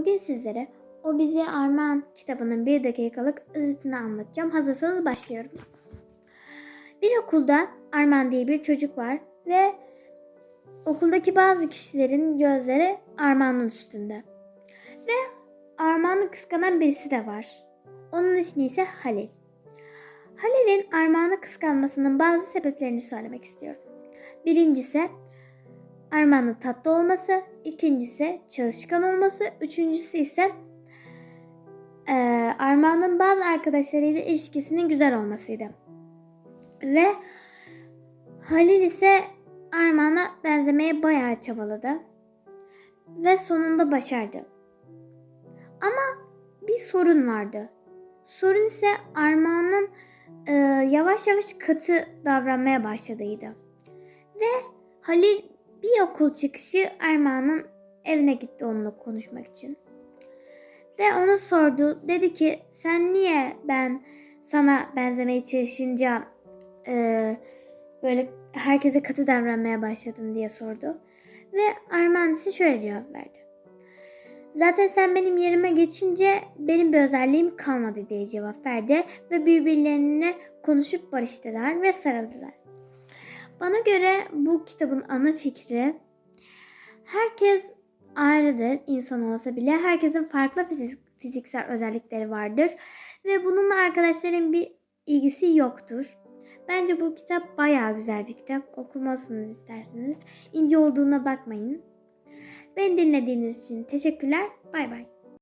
Bugün sizlere O Bize Armağan kitabının bir dakikalık özetini anlatacağım. Hazırsanız başlıyorum. Bir okulda Armağan diye bir çocuk var ve okuldaki bazı kişilerin gözleri Armağan'ın üstünde. Ve Armağan'ı kıskanan birisi de var. Onun ismi ise Halil. Halil'in Armağan'ı kıskanmasının bazı sebeplerini söylemek istiyorum. Birincisi Armağan'ın tatlı olması, ikincisi çalışkan olması, üçüncüsü ise eee Armağan'ın bazı arkadaşlarıyla ilişkisinin güzel olmasıydı. Ve Halil ise Armağan'a benzemeye bayağı çabaladı. Ve sonunda başardı. Ama bir sorun vardı. Sorun ise Armağan'ın eee, yavaş yavaş katı davranmaya başladığıydı. Ve Halil bir okul çıkışı Armağan'ın evine gitti onunla konuşmak için. Ve ona sordu. Dedi ki sen niye ben sana benzemeye çalışınca eee, böyle herkese katı davranmaya başladın diye sordu. Ve Armağan ise şöyle cevap verdi. Zaten sen benim yerime geçince benim bir özelliğim kalmadı diye cevap verdi ve birbirlerine konuşup barıştılar ve sarıldılar. Bana göre bu kitabın ana fikri herkes ayrıdır insan olsa bile herkesin farklı fizik, fiziksel özellikleri vardır ve bununla arkadaşların bir ilgisi yoktur. Bence bu kitap bayağı güzel bir kitap. Okumasınız isterseniz. İnce olduğuna bakmayın. Beni dinlediğiniz için teşekkürler. Bay bay.